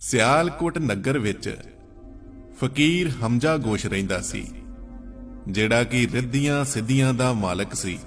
ਸਿਆਲਕੋਟ ਨਗਰ ਵਿੱਚ ਫਕੀਰ ਹਮਜ਼ਾ ਗੋਸ਼ ਰਹਿੰਦਾ ਸੀ, ਜਿਹੜਾ ਕਿ ਰਿੱਧੀਆਂ ਸਿੱਧੀਆਂ ਦਾ ਮਾਲਕ ਸੀ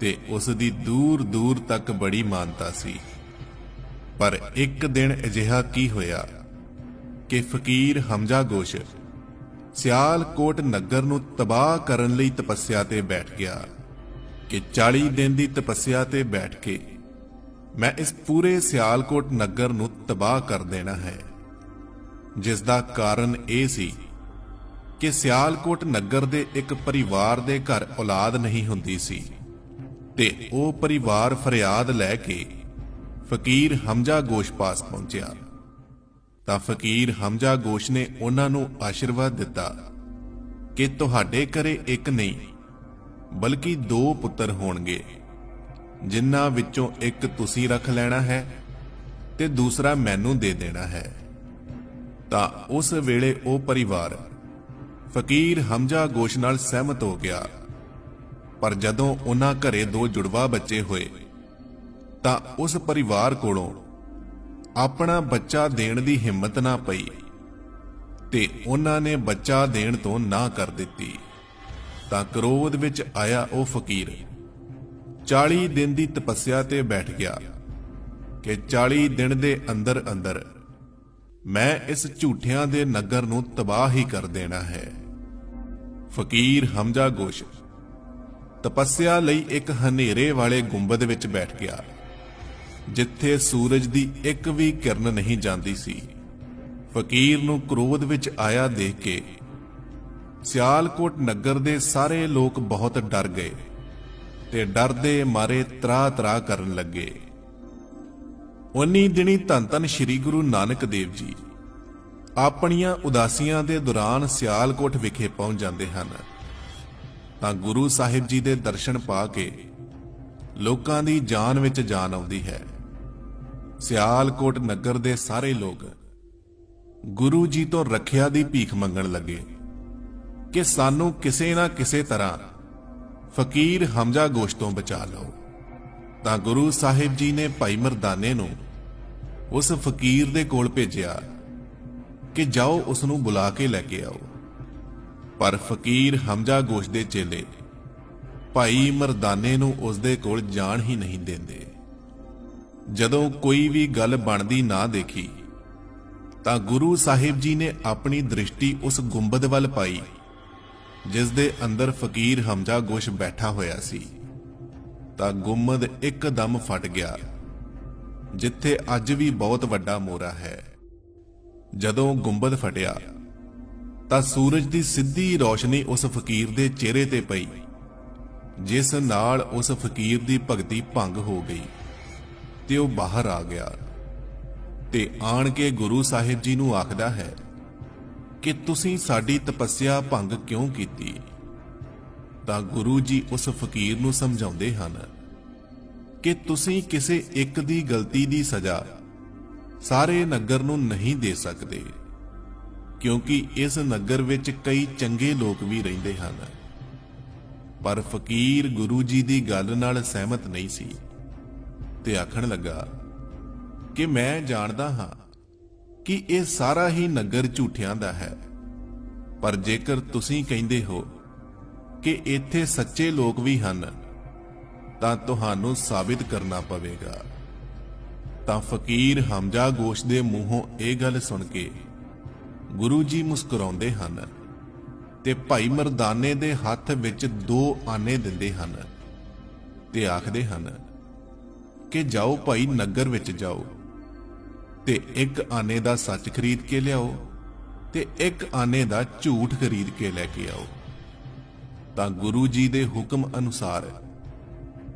ਤੇ ਉਸ ਦੀ ਦੂਰ ਦੂਰ ਤੱਕ ਬੜੀ ਮਾਨਤਾ ਸੀ। ਪਰ ਇੱਕ ਦਿਨ ਅਜਿਹਾ ਕੀ ਹੋਇਆ ਕਿ ਫਕੀਰ ਹਮਜ਼ਾ ਗੋਸ਼ ਸਿਆਲਕੋਟ ਨਗਰ ਨੂੰ ਤਬਾਹ ਕਰਨ ਲਈ ਤਪੱਸਿਆ ਤੇ ਬੈਠ ਗਿਆ ਕਿ 40 ਦਿਨ ਦੀ ਤਪੱਸਿਆ ਤੇ ਬੈਠ ਕੇ ਮੈਂ ਇਸ ਪੂਰੇ ਸਿਆਲਕੋਟ ਨਗਰ ਨੂੰ ਤਬਾਹ ਕਰ ਦੇਣਾ ਹੈ। ਜਿਸ ਦਾ ਕਾਰਨ ਇਹ ਸੀ ਕਿ ਸਿਆਲਕੋਟ ਨਗਰ ਦੇ ਇੱਕ ਪਰਿਵਾਰ ਦੇ ਘਰ ਔਲਾਦ ਨਹੀਂ ਹੁੰਦੀ ਸੀ ਤੇ ਉਹ ਪਰਿਵਾਰ ਫਰਿਆਦ ਲੈ ਕੇ ਫਕੀਰ ਹਮਜ਼ਾ ਗੋਸ਼ ਪਾਸ ਪਹੁੰਚਿਆ। ਤਾਂ ਫਕੀਰ ਹਮਜ਼ਾ ਗੋਸ਼ ਨੇ ਉਹਨਾਂ ਨੂੰ ਆਸ਼ੀਰਵਾਦ ਦਿੱਤਾ ਕਿ ਤੁਹਾਡੇ ਘਰੇ ਇੱਕ ਨਹੀਂ, ਬਲਕਿ ਦੋ ਪੁੱਤਰ ਹੋਣਗੇ। ਜਿਨ੍ਹਾਂ ਵਿੱਚੋਂ ਇੱਕ ਤੁਸੀਂ ਰੱਖ ਲੈਣਾ ਹੈ ਤੇ ਦੂਸਰਾ ਮੈਨੂੰ ਦੇ ਦੇਣਾ ਹੈ। ਤਾਂ ਉਸ ਵੇਲੇ ਉਹ ਪਰਿਵਾਰ ਫਕੀਰ ਹਮਜ਼ਾ ਗੋਸ਼ ਨਾਲ ਸਹਿਮਤ ਹੋ ਗਿਆ। ਪਰ ਜਦੋਂ ਉਹਨਾਂ ਘਰੇ ਦੋ ਜੁੜਵਾ ਬੱਚੇ ਹੋਏ, ਤਾਂ ਉਸ ਪਰਿਵਾਰ ਕੋਲੋਂ ਆਪਣਾ ਬੱਚਾ ਦੇਣ ਦੀ ਹਿੰਮਤ ਨਾ ਪਈ ਤੇ ਉਹਨਾਂ ਨੇ ਬੱਚਾ ਦੇਣ ਤੋਂ ਨਾ ਕਰ ਦਿੱਤੀ। ਤਾਂ ਕਰੋਧ ਵਿੱਚ ਆਇਆ ਉਹ ਫਕੀਰ। 40 ਦਿਨ ਦੀ ਤਪੱਸਿਆ ਤੇ ਬੈਠ ਗਿਆ ਕਿ 40 ਦਿਨ ਦੇ ਅੰਦਰ ਅੰਦਰ ਮੈਂ ਇਸ ਝੂਠਿਆਂ ਦੇ ਨਗਰ ਨੂੰ ਤਬਾਹ ਹੀ ਕਰ ਦੇਣਾ ਹੈ। ਫਕੀਰ ਹਮਜ਼ਾ ਗੋਸ਼ ਤਪੱਸਿਆ ਲਈ ਇੱਕ ਹਨੇਰੇ ਵਾਲੇ ਗੁੰਬਦ ਵਿੱਚ ਬੈਠ ਗਿਆ, ਜਿੱਥੇ ਸੂਰਜ ਦੀ ਇੱਕ ਵੀ ਕਿਰਨ ਨਹੀਂ ਜਾਂਦੀ ਸੀ। ਫਕੀਰ ਨੂੰ ਕ੍ਰੋਧ ਵਿੱਚ ਆਇਆ ਦੇਖ ਕੇ ਸਿਆਲਕੋਟ ਨਗਰ ਦੇ ਸਾਰੇ ਲੋਕ ਬਹੁਤ ਡਰ ਗਏ। ਤੇ ਡਰ ਦੇ ਮਾਰੇ ਤਰਾ ਤਰਾ ਕਰਨ ਲੱਗੇ। ਉਨੀ ਦਿਨੀ ਧੰਨ ਧੰਨ ਸ੍ਰੀ ਗੁਰੂ ਨਾਨਕ ਦੇਵ ਜੀ ਆਪਣੀਆਂ ਉਦਾਸੀਆਂ ਦੇ ਦੌਰਾਨ ਸਿਆਲਕੋਟ ਵਿਖੇ ਪਹੁੰਚ ਜਾਂਦੇ ਹਨ। ਤਾਂ ਗੁਰੂ ਸਾਹਿਬ ਜੀ ਦੇ ਦਰਸ਼ਨ ਪਾ ਕੇ ਲੋਕਾਂ ਦੀ ਜਾਨ ਵਿੱਚ ਜਾਨ ਆਉਂਦੀ ਹੈ। ਸਿਆਲਕੋਟ ਨਗਰ ਦੇ ਸਾਰੇ ਲੋਕ ਗੁਰੂ ਜੀ ਤੋਂ ਰੱਖਿਆ ਦੀ ਭੀਖ ਮੰਗਣ ਲੱਗੇ ਕਿ ਸਾਨੂੰ ਕਿਸੇ ਨਾ ਕਿਸੇ ਤਰ੍ਹਾਂ ਫਕੀਰ ਹਮਜ਼ਾ ਗੋਸ਼ ਤੋਂ ਬਚਾ ਲਓ। ਤਾਂ ਗੁਰੂ ਸਾਹਿਬ ਜੀ ਨੇ ਭਾਈ ਮਰਦਾਨੇ ਨੂੰ ਉਸ ਫਕੀਰ ਦੇ ਕੋਲ ਭੇਜਿਆ ਕਿ ਜਾਓ ਉਸ ਨੂੰ ਬੁਲਾ ਕੇ ਲੈ ਕੇ ਆਓ। ਪਰ ਫਕੀਰ ਹਮਜ਼ਾ ਗੋਸ਼ ਦੇ ਚੇਲੇ ਭਾਈ ਮਰਦਾਨੇ ਨੂੰ ਉਸ ਦੇ ਕੋਲ ਜਾਣ ਹੀ ਨਹੀਂ ਦਿੰਦੇ। ਜਦੋਂ ਕੋਈ ਵੀ ਗੱਲ ਬਣਦੀ ਨਾ ਦੇਖੀ, ਤਾਂ ਗੁਰੂ ਸਾਹਿਬ ਜੀ ਨੇ ਆਪਣੀ ਦ੍ਰਿਸ਼ਟੀ ਉਸ ਗੁੰਬਦ ਵੱਲ ਪਾਈ। ਜਿਸ ਦੇ ਅੰਦਰ ਫਕੀਰ ਹਮਜ਼ਾ ਗੋਸ਼ ਬੈਠਾ ਹੋਇਆ ਸੀ, ਤਾਂ ਗੁੰਮਦ ਇੱਕਦਮ ਫਟ ਗਿਆ, ਜਿੱਥੇ ਅੱਜ ਵੀ ਬਹੁਤ ਵੱਡਾ ਮੋਰਾ ਹੈ। ਜਦੋਂ ਗੁੰਬਦ ਫਟਿਆ, ਤਾਂ ਸੂਰਜ ਦੀ ਸਿੱਧੀ ਰੋਸ਼ਨੀ ਉਸ ਫਕੀਰ ਦੇ ਚਿਹਰੇ ਤੇ ਪਈ, ਜਿਸ ਨਾਲ ਉਸ ਫਕੀਰ ਦੀ ਭਗਤੀ ਭੰਗ ਹੋ ਗਈ, ਤੇ ਉਹ ਬਾਹਰ ਆ ਗਿਆ। ਤੇ ਆਣ ਕੇ ਗੁਰੂ ਸਾਹਿਬ ਜੀ ਨੂੰ ਆਖਦਾ ਹੈ ਕਿ ਤੁਸੀਂ ਸਾਡੀ ਤਪੱਸਿਆ ਭੰਗ ਕਿਉਂ ਕੀਤੀ? ਤਾਂ ਗੁਰੂ ਜੀ ਉਸ ਫਕੀਰ ਨੂੰ ਸਮਝਾਉਂਦੇ ਹਨ ਕਿ ਤੁਸੀਂ ਕਿਸੇ ਇੱਕ ਦੀ ਗਲਤੀ ਦੀ ਸਜ਼ਾ ਸਾਰੇ ਨਗਰ ਨੂੰ ਨਹੀਂ ਦੇ ਸਕਦੇ, ਕਿਉਂਕਿ ਇਸ ਨਗਰ ਵਿੱਚ ਕਈ ਚੰਗੇ ਲੋਕ ਵੀ ਰਹਿੰਦੇ ਹਨ। ਪਰ ਫਕੀਰ ਗੁਰੂ ਜੀ ਦੀ ਗੱਲ ਨਾਲ ਸਹਿਮਤ ਨਹੀਂ ਸੀ ਤੇ ਆਖਣ ਲੱਗਾ ਕਿ ਮੈਂ ਜਾਣਦਾ ਹਾਂ ਕਿ ਇਹ ਸਾਰਾ ਹੀ ਨਗਰ ਝੂਠਿਆਂ ਦਾ ਹੈ। ਪਰ ਜੇਕਰ ਤੁਸੀਂ ਕਹਿੰਦੇ ਹੋ ਕਿ ਇੱਥੇ ਸੱਚੇ ਲੋਕ ਵੀ ਹਨ, ਤਾਂ ਤੁਹਾਨੂੰ ਸਾਬਿਤ ਕਰਨਾ ਪਵੇਗਾ। ਤਾਂ ਫਕੀਰ ਹਮਜ਼ਾ ਗੋਸ਼ ਦੇ ਮੂੰਹੋਂ ਇਹ ਗੱਲ ਸੁਣ ਕੇ ਗੁਰੂ ਜੀ ਮੁਸਕਰਾਉਂਦੇ ਹਨ ਤੇ ਭਾਈ ਮਰਦਾਨੇ ਦੇ ਹੱਥ ਵਿੱਚ ਦੋ ਆਨੇ ਦਿੰਦੇ ਹਨ ਤੇ ਆਖਦੇ ਹਨ ਕਿ ਜਾਓ ਭਾਈ ਨਗਰ ਵਿੱਚ ਜਾਓ। ਤੇ ਇੱਕ ਆਨੇ ਦਾ ਸੱਚ ਖਰੀਦ ਕੇ ਲਿਆਓ ਤੇ ਇੱਕ ਆਨੇ ਦਾ ਝੂਠ ਖਰੀਦ ਕੇ ਲੈ ਕੇ ਆਓ। ਤਾਂ ਗੁਰੂ ਜੀ ਦੇ ਹੁਕਮ ਅਨੁਸਾਰ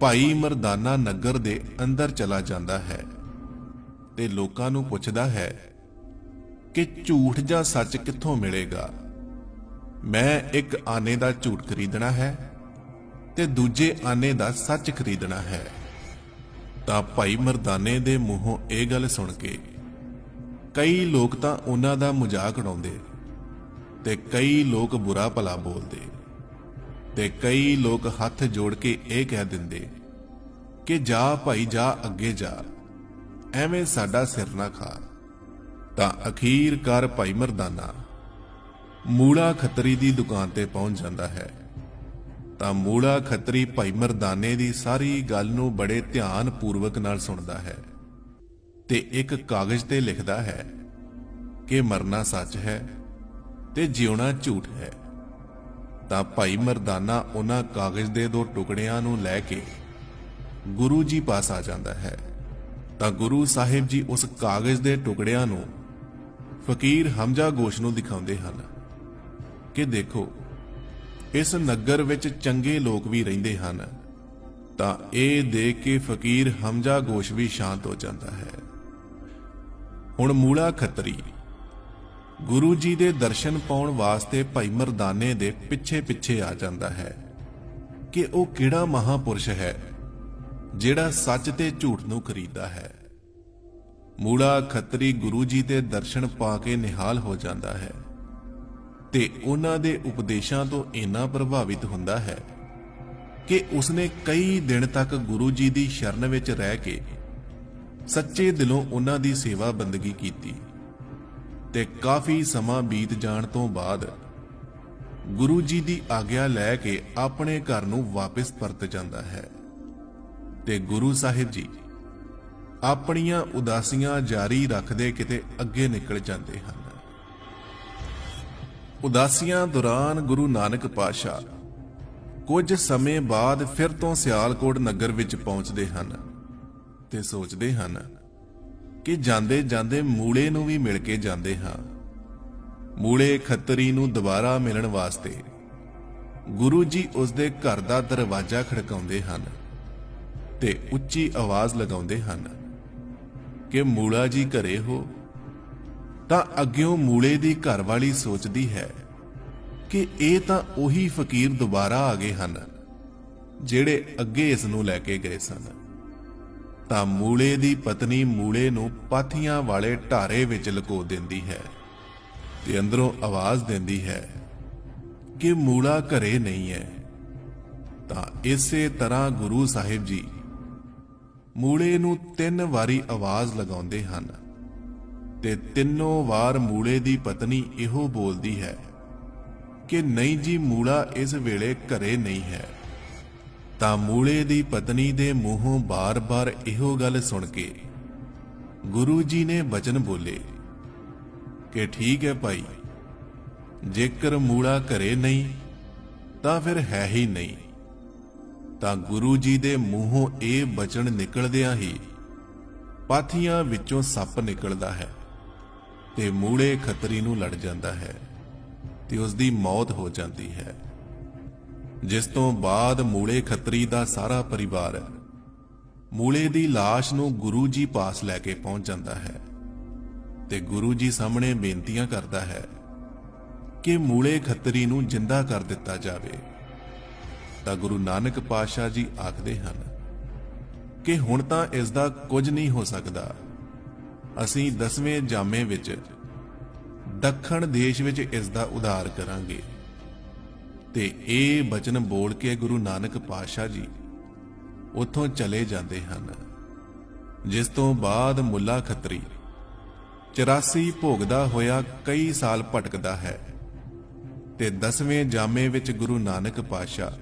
ਭਾਈ ਮਰਦਾਨਾ ਨਗਰ ਦੇ ਅੰਦਰ ਚਲਾ ਜਾਂਦਾ ਹੈ ਤੇ ਲੋਕਾਂ ਨੂੰ ਪੁੱਛਦਾ ਹੈ ਕਿ ਝੂਠ ਜਾਂ ਸੱਚ ਕਿੱਥੋਂ ਮਿਲੇਗਾ? ਮੈਂ ਇੱਕ ਆਨੇ ਦਾ ਝੂਠ ਖਰੀਦਣਾ ਹੈ ਤੇ ਦੂਜੇ ਆਨੇ ਦਾ ਸੱਚ ਖਰੀਦਣਾ ਹੈ। ਤਾਂ ਭਾਈ ਮਰਦਾਨੇ ਦੇ ਮੂੰਹੋਂ ਇਹ ਗੱਲ ਸੁਣ ਕੇ ਕਈ ਲੋਕ ਤਾਂ ਉਹਨਾਂ ਦਾ ਮਜ਼ਾਕ ਉਡਾਉਂਦੇ ਤੇ ਕਈ ਲੋਕ ਬੁਰਾ ਭਲਾ ਬੋਲਦੇ ਤੇ ਕਈ ਲੋਕ ਹੱਥ ਜੋੜ ਕੇ ਇਹ ਕਹਿ ਦਿੰਦੇ ਕਿ ਜਾ ਭਾਈ ਜਾ ਅੱਗੇ ਜਾ, ਐਵੇਂ ਸਾਡਾ ਸਿਰ ਨਾ ਖਾ। ਤਾਂ ਅਖੀਰਕਾਰ ਭਾਈ ਮਰਦਾਨਾ ਮੂਲਾ ਖੱਤਰੀ ਦੀ ਦੁਕਾਨ ਤੇ ਪਹੁੰਚ ਜਾਂਦਾ ਹੈ। ਤਾਂ ਮੂਲਾ ਖੱਤਰੀ ਭਾਈ ਮਰਦਾਨੇ ਦੀ ਸਾਰੀ ਗੱਲ ਨੂੰ ਬੜੇ ਧਿਆਨ ਪੂਰਵਕ ਨਾਲ ਸੁਣਦਾ ਹੈ। ਤੇ ਇੱਕ ਕਾਗਜ਼ ਤੇ ਲਿਖਦਾ ਹੈ ਕਿ ਮਰਨਾ ਸੱਚ ਹੈ ਤੇ ਜਿਉਣਾ ਝੂਠ ਹੈ। ਤਾਂ ਭਾਈ ਮਰਦਾਨਾ ਉਹਨਾਂ ਕਾਗਜ਼ ਦੇ ਦੋ ਟੁਕੜਿਆਂ ਨੂੰ ਲੈ ਕੇ ਗੁਰੂ ਜੀ ਪਾਸ ਆ ਜਾਂਦਾ ਹੈ। ਤਾਂ ਗੁਰੂ ਸਾਹਿਬ ਜੀ ਉਸ ਕਾਗਜ਼ ਦੇ ਟੁਕੜਿਆਂ ਨੂੰ ਫਕੀਰ ਹਮਜ਼ਾ ਗੋਸ਼ ਨੂੰ ਦਿਖਾਉਂਦੇ ਹਨ ਕਿ ਦੇਖੋ, ਇਸ ਨਗਰ ਵਿੱਚ ਚੰਗੇ ਲੋਕ ਵੀ ਰਹਿੰਦੇ ਹਨ। ਤਾਂ ਇਹ ਦੇਖ ਕੇ ਫਕੀਰ ਹਮਜ਼ਾ ਗੋਸ਼ ਵੀ ਸ਼ਾਂਤ ਹੋ ਜਾਂਦਾ ਹੈ। ਹੁਣ ਮੂਲਾ ਖੱਤਰੀ। ਗੁਰੂ ਜੀ ਦੇ ਦਰਸ਼ਨ ਪਾਉਣ ਵਾਸਤੇ ਭਾਈ ਮਰਦਾਨੇ ਦੇ ਪਿੱਛੇ ਪਿੱਛੇ ਆ ਜਾਂਦਾ ਹੈ ਕਿ ਉਹ ਕਿਹੜਾ ਮਹਾਪੁਰਸ਼ ਹੈ, ਜਿਹੜਾ ਸੱਚ ਤੇ ਝੂਠ ਨੂੰ ਖਰੀਦਦਾ ਹੈ। ਮੂਲਾ ਖੱਤਰੀ ਗੁਰੂ ਜੀ ਦੇ ਦਰਸ਼ਨ ਪਾ ਕੇ ਨਿਹਾਲ ਹੋ ਜਾਂਦਾ ਹੈ ਤੇ ਉਹਨਾਂ ਦੇ ਉਪਦੇਸ਼ਾਂ ਤੋਂ ਇੰਨਾ ਪ੍ਰਭਾਵਿਤ ਹੁੰਦਾ ਹੈ ਕਿ ਉਸਨੇ ਕਈ ਦਿਨ ਤੱਕ ਗੁਰੂ ਜੀ ਦੀ ਸ਼ਰਨ ਵਿੱਚ ਰਹਿ ਕੇ ਸੱਚੇ ਦਿਲੋਂ ਉਹਨਾਂ ਦੀ ਸੇਵਾ ਬੰਦਗੀ ਕੀਤੀ ਤੇ ਕਾਫੀ ਸਮਾਂ ਬੀਤ ਜਾਣ ਤੋਂ ਬਾਅਦ ਗੁਰੂ ਜੀ ਦੀ ਆਗਿਆ ਲੈ ਕੇ ਆਪਣੇ ਘਰ ਨੂੰ ਵਾਪਸ ਪਰਤ ਜਾਂਦਾ ਹੈ ਤੇ ਗੁਰੂ ਸਾਹਿਬ ਜੀ ਆਪਣੀਆਂ ਉਦਾਸੀਆਂ ਜਾਰੀ ਰੱਖਦੇ ਕਿਤੇ ਅੱਗੇ ਨਿਕਲ ਜਾਂਦੇ ਹਨ। ਉਦਾਸੀਆਂ ਦੌਰਾਨ ਗੁਰੂ ਨਾਨਕ ਪਾਸ਼ਾ ਕੁਝ ਸਮੇਂ ਬਾਅਦ ਫਿਰ ਤੋਂ ਸਿਆਲਕੋਟ ਨਗਰ ਵਿੱਚ ਪਹੁੰਚਦੇ ਹਨ। ਤੇ ਸੋਚਦੇ ਹਨ ਕਿ ਜਾਂਦੇ ਜਾਂਦੇ ਮੂਲੇ ਨੂੰ ਵੀ ਮਿਲ ਕੇ ਜਾਂਦੇ ਹਾਂ। ਮੂਲੇ ਖੱਤਰੀ ਨੂੰ ਦੁਬਾਰਾ ਮਿਲਣ ਵਾਸਤੇ ਗੁਰੂ ਜੀ ਉਸ ਦੇ ਘਰ ਦਾ ਦਰਵਾਜ਼ਾ ਖੜਕਾਉਂਦੇ ਹਨ ਤੇ ਉੱਚੀ ਆਵਾਜ਼ ਲਗਾਉਂਦੇ ਹਨ ਕਿ ਮੂਲਾ ਜੀ ਘਰੇ ਹੋ। ਤਾਂ ਅੱਗਿਓਂ ਮੂਲੇ ਦੀ ਘਰ ਵਾਲੀ ਸੋਚਦੀ ਹੈ ਕਿ ਇਹ ਤਾਂ ਉਹੀ ਫਕੀਰ ਦੁਬਾਰਾ ਆ ਗਏ ਹਨ ਜਿਹੜੇ ਅੱਗੇ ਇਸ ਨੂੰ ਲੈ ਕੇ ਗਏ ਸਨ। ਤਾਂ ਮੂਲੇ ਦੀ ਪਤਨੀ ਮੂਲੇ ਨੂੰ ਪਾਥੀਆਂ ਵਾਲੇ ਢਾਰੇ ਵਿੱਚ ਲੁਕੋ ਦਿੰਦੀ ਹੈ ਤੇ ਅੰਦਰੋਂ ਆਵਾਜ਼ ਦਿੰਦੀ ਹੈ ਕਿ ਮੂਲਾ ਘਰੇ ਨਹੀਂ ਹੈ। ਤਾਂ ਇਸੇ ਤਰ੍ਹਾਂ ਗੁਰੂ ਸਾਹਿਬ ਜੀ ਮੂਲੇ ਨੂੰ ਤਿੰਨ ਵਾਰੀ ਆਵਾਜ਼ ਲਗਾਉਂਦੇ ਹਨ ਤੇ ਤਿੰਨੋਂ ਵਾਰ ਮੂਲੇ ਦੀ ਪਤਨੀ ਇਹੋ ਬੋਲਦੀ ਹੈ ਕਿ ਨਹੀਂ ਜੀ, ਮੂਲਾ ਇਸ ਵੇਲੇ ਘਰੇ ਨਹੀਂ ਹੈ। ਤਾਂ ਮੂਲੇ ਦੀ ਪਤਨੀ ਦੇ ਮੂੰਹੋਂ ਬਾਰ-ਬਾਰ ਇਹੋ ਗੱਲ ਸੁਣ ਕੇ ਗੁਰੂ ਜੀ ਨੇ ਬਚਨ ਬੋਲੇ ਕਿ ਠੀਕ ਹੈ ਭਾਈ, ਜੇਕਰ ਮੂਲਾ ਘਰੇ ਨਹੀਂ, ਤਾਂ ਫਿਰ ਹੈ ਹੀ ਨਹੀਂ। ਤਾਂ ਗੁਰੂ ਜੀ ਦੇ ਮੂੰਹੋਂ ਇਹ ਬਚਨ ਨਿਕਲਦਿਆਂ ਹੀ ਪਾਥੀਆਂ ਵਿੱਚੋਂ ਸੱਪ ਨਿਕਲਦਾ ਹੈ ਤੇ ਮੂਲੇ ਖਤਰੀ ਨੂੰ ਲੜ ਜਾਂਦਾ ਹੈ ਤੇ ਉਸ ਦੀ ਮੌਤ ਹੋ ਜਾਂਦੀ ਹੈ। ਜਿਸ ਤੋਂ ਬਾਅਦ ਮੂਲੇ ਖੱਤਰੀ ਦਾ ਸਾਰਾ ਪਰਿਵਾਰ ਮੂਲੇ ਦੀ লাশ ਨੂੰ ਗੁਰੂ ਜੀ ਪਾਸ ਲੈ ਕੇ ਪਹੁੰਚ ਜਾਂਦਾ ਹੈ ਤੇ ਗੁਰੂ ਜੀ ਸਾਹਮਣੇ ਬੇਨਤੀਆਂ ਕਰਦਾ ਹੈ ਕਿ ਮੂਲੇ ਖੱਤਰੀ ਨੂੰ ਜਿੰਦਾ ਕਰ ਦਿੱਤਾ ਜਾਵੇ। ਤਾਂ ਗੁਰੂ ਨਾਨਕ ਪਾਤਸ਼ਾਹ ਜੀ ਆਖਦੇ ਹਨ ਕਿ ਹੁਣ ਤਾਂ ਇਸ ਦਾ ਕੁਝ ਨਹੀਂ ਹੋ ਸਕਦਾ। ਅਸੀਂ ਦਸਵੇਂ ਜਾਮੇ ਵਿੱਚ ਦੱਖਣ ਦੇਸ਼ ਵਿੱਚ ਇਸ ਦਾ ਉਧਾਰ ਕਰਾਂਗੇ। ਤੇ ਇਹ ਬਚਨ ਬੋਲ ਕੇ ਗੁਰੂ ਨਾਨਕ ਪਾਤਸ਼ਾਹ ਜੀ ਉੱਥੋਂ ਚਲੇ ਜਾਂਦੇ ਹਨ, ਜਿਸ ਤੋਂ ਬਾਅਦ ਮੁੱਲਾ ਖੱਤਰੀ 84 ਭੋਗਦਾ ਹੋਇਆ ਕਈ ਸਾਲ ਭਟਕਦਾ ਹੈ ਤੇ ਦਸਵੇਂ ਜਾਮੇ ਵਿੱਚ ਗੁਰੂ ਨਾਨਕ ਪਾਤਸ਼ਾਹ,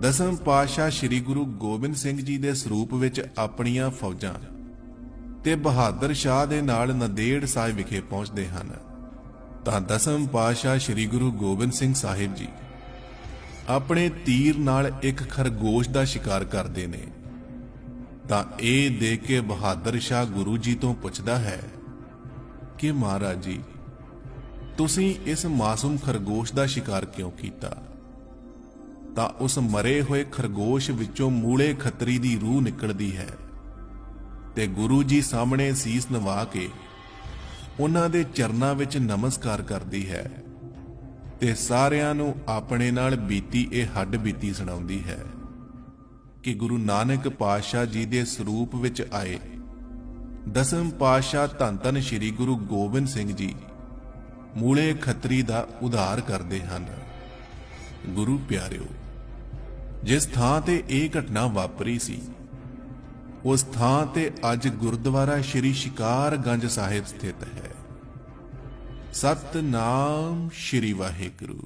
ਦਸਮ ਪਾਤਸ਼ਾਹ ਸ੍ਰੀ ਗੁਰੂ ਗੋਬਿੰਦ ਸਿੰਘ ਜੀ ਦੇ ਸਰੂਪ ਵਿੱਚ ਆਪਣੀਆਂ ਫੌਜਾਂ ਤੇ ਬਹਾਦਰ ਸ਼ਾਹ ਦੇ ਨਾਲ ਨੰਦੇੜ ਸਾਹਿਬ ਵਿਖੇ ਪਹੁੰਚਦੇ ਹਨ। ਤਾਂ ਦਸਮ ਪਾਤਸ਼ਾਹ ਸ੍ਰੀ ਗੁਰੂ ਗੋਬਿੰਦ ਸਿੰਘ ਸਾਹਿਬ ਜੀ ਆਪਣੇ ਤੀਰ ਨਾਲ ਇੱਕ ਖਰਗੋਸ਼ ਦਾ ਸ਼ਿਕਾਰ ਕਰਦੇ ਨੇ। ਤਾਂ ਇਹ ਦੇਖ ਕੇ ਬਹਾਦਰ ਸ਼ਾਹ ਗੁਰੂ ਜੀ ਤੋਂ ਪੁੱਛਦਾ ਹੈ ਕਿ ਮਹਾਰਾਜ ਜੀ, ਤੁਸੀਂ ਇਸ ਮਾਸੂਮ ਖਰਗੋਸ਼ ਦਾ ਸ਼ਿਕਾਰ ਕਿਉਂ ਕੀਤਾ? ਤਾਂ ਉਸ ਮਰੇ ਹੋਏ ਖਰਗੋਸ਼ ਵਿੱਚੋਂ ਮੂਲੇ ਖੱਤਰੀ ਦੀ ਰੂਹ ਨਿਕਲਦੀ ਹੈ ਤੇ ਗੁਰੂ ਜੀ ਸਾਹਮਣੇ ਸੀਸ ਨਵਾ ਕੇ ਉਹਨਾਂ ਦੇ ਚਰਨਾਂ ਵਿੱਚ ਨਮਸਕਾਰ ਕਰਦੀ ਹੈ ਤੇ ਸਾਰਿਆਂ ਨੂੰ ਆਪਣੇ ਨਾਲ ਬੀਤੀ ਇਹ ਹੱਡ ਬੀਤੀ ਸੁਣਾਉਂਦੀ ਹੈ ਕਿ ਗੁਰੂ ਨਾਨਕ ਪਾਤਸ਼ਾਹ ਜੀ ਦੇ ਸਰੂਪ ਵਿੱਚ ਆਏ। ਦਸਮ ਪਾਤਸ਼ਾਹ ਧੰਨ ਧੰਨ ਸ੍ਰੀ ਗੁਰੂ ਗੋਬਿੰਦ ਸਿੰਘ ਜੀ ਮੂਲੇ ਖੱਤਰੀ ਦਾ ਉਧਾਰ ਕਰਦੇ ਹਨ। ਗੁਰੂ ਪਿਆਰਿਓ, ਜਿਸ ਥਾਂ ਤੇ ਇਹ ਘਟਨਾ ਵਾਪਰੀ ਸੀ ਉਸ ਥਾਂ ਤੇ ਅੱਜ ਗੁਰਦੁਆਰਾ ਸ੍ਰੀ ਸ਼ਿਕਾਰਗੰਜ ਸਾਹਿਬ ਸਥਿਤ ਹੈ। ਸਤਨਾਮ ਸ੍ਰੀ ਵਾਹਿਗੁਰੂ।